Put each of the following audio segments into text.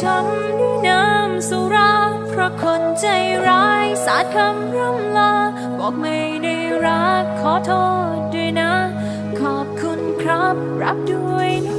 ช้ำด้วยน้ำสุรา เพราะคนใจร้าย สาดคำร่ำลา บอกไม่ได้รัก ขอโทษด้วยนะ ขอบคุณครับ รับด้วยนะ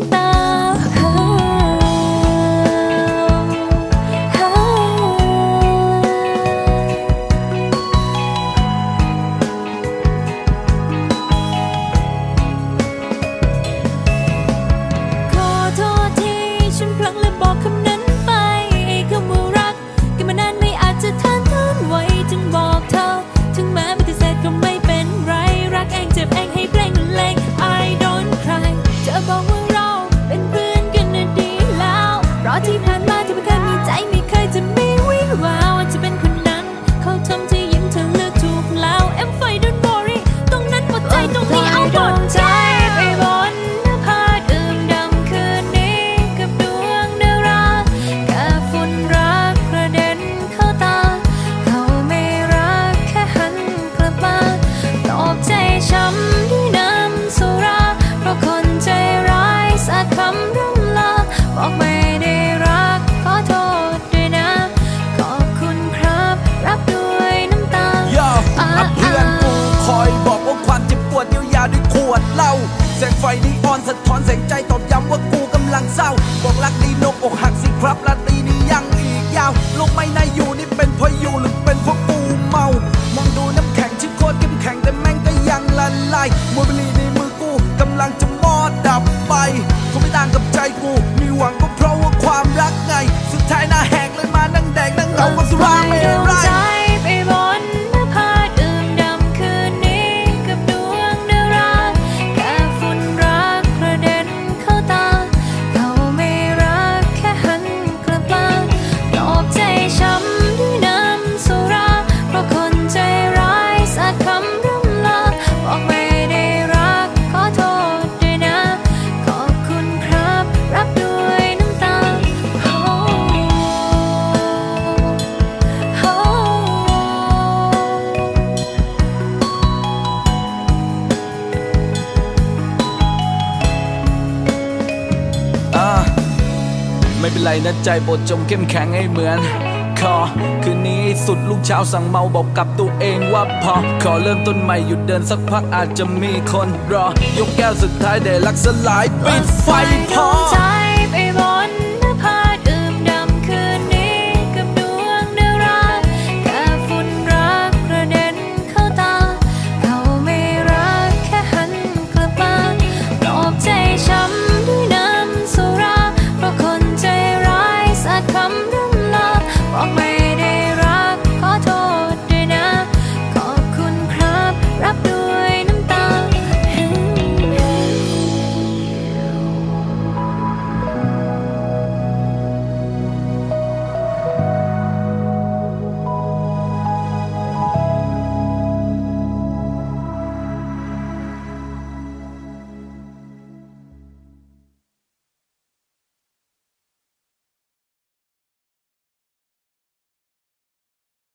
อนสะท้อนแสงใจตอบย้ำว่ากูกำลังเศร้าบอกรักดีนกอกหักสิครับรัด ไม่เป็นไรนะใจบทจมเข้มแข็งให้เหมือนคอคืนนี้สุดลูกเช้าสั่งเมาบอกกับตัวเองว่าพอ ขอเริ่มต้นใหม่หยุดเดินสักพักอาจจะมีคนรอ ยกแก้วสุดท้ายเดลักสลายปิดไฟพอ